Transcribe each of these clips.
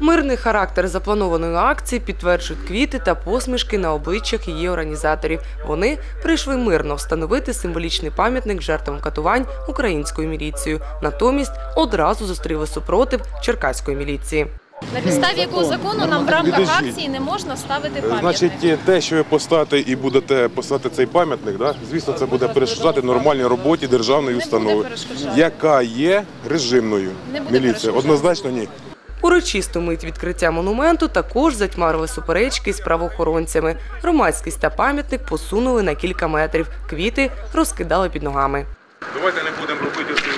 Мирний характер запланованої акції підтверджують квіти та посмішки на обличчях її організаторів. Вони прийшли мирно встановити символічний пам'ятник жертвам катувань українською міліцією. Натомість одразу зустріли супротив черкаської міліції. На підставі якого закону нам в рамках акції не можна ставити пам'ятник? Значить, те, що ви поставите і будете поставити цей пам'ятник, да, звісно, це буде перешкоджати нормальній роботі державної установи, яка є режимною. Міліція однозначно ні. Урочисту мить відкриття монументу також затьмарили суперечки з правоохоронцями. Громадськість та пам'ятник посунули на кілька метрів. Квіти розкидали під ногами. Давайте не будемо робити ці,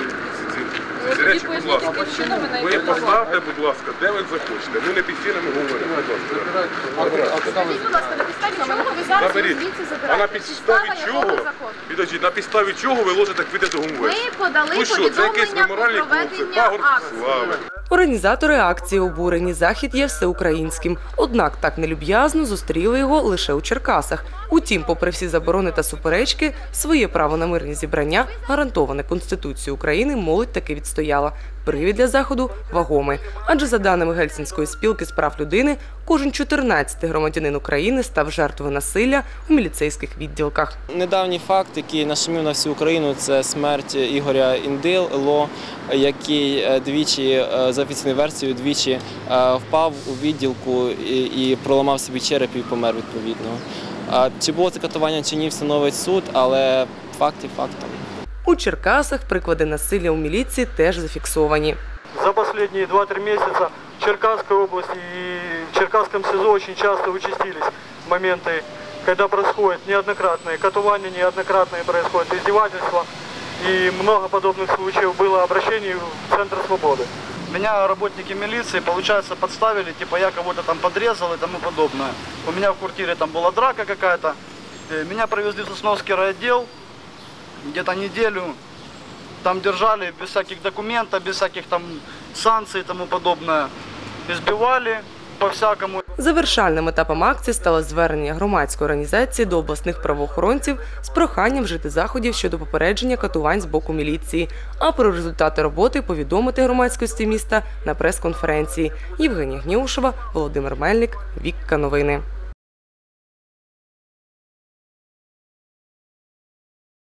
тоді поясніть, яким чином ви на поставте, будь ласка, де ви захочете. Ми не під стінами говоримо. Будь ласка. Скажіть, будь ласка, на підставі чого ви зараз Заберіть. звідси А на забираєте? підставі чого? закону? На підставі чого ви ложите квіти до ГУМВС? Ми подали повідомлення про проведення акції. Організатори акції обурені. Захід є всеукраїнським. Однак так нелюб'язно зустріли його лише у Черкасах. Утім, попри всі заборони та суперечки, своє право на мирні зібрання, гарантоване Конституцією України, молодь таки відстояла. Привід для заходу вагомий. Адже за даними Гельсінської спілки з прав людини, кожен 14-й громадянин України став жертвою насилля у міліцейських відділках. Недавній факт, який нашумів на всю Україну, це смерть Ігоря Індило, який е, двічі, е, за офіційною версією, двічі е, впав у відділку і, і проламав собі череп і помер відповідно. Чи було це катування чи ні, встановить суд, але факт є фактом. У Черкасах приклади насилля у міліції теж зафіксовані. За последние 2-3 месяца в Черкасской области и в Черкасском СИЗО очень часто участились моменты, когда происходят неоднократные катувания, неоднократные происходят издевательства. И много подобных случаев было обращений в Центр свободы. Меня работники милиции, получается, подставили, типа я кого-то там подрезал и тому подобное. У меня в квартире там была драка какая-то. Э, Меня провезли в Сосновский райотдел, где-то неделю. Там держали без всяких документов, без всяких там санкций и тому подобное. Избивали по-всякому. Завершальним етапом акції стало звернення громадської організації до обласних правоохоронців з проханням вжити заходів щодо попередження катувань з боку міліції, а про результати роботи повідомити громадськості міста на прес-конференції. Євгенія Гнєушева, Володимир Мельник, Вікка Новини.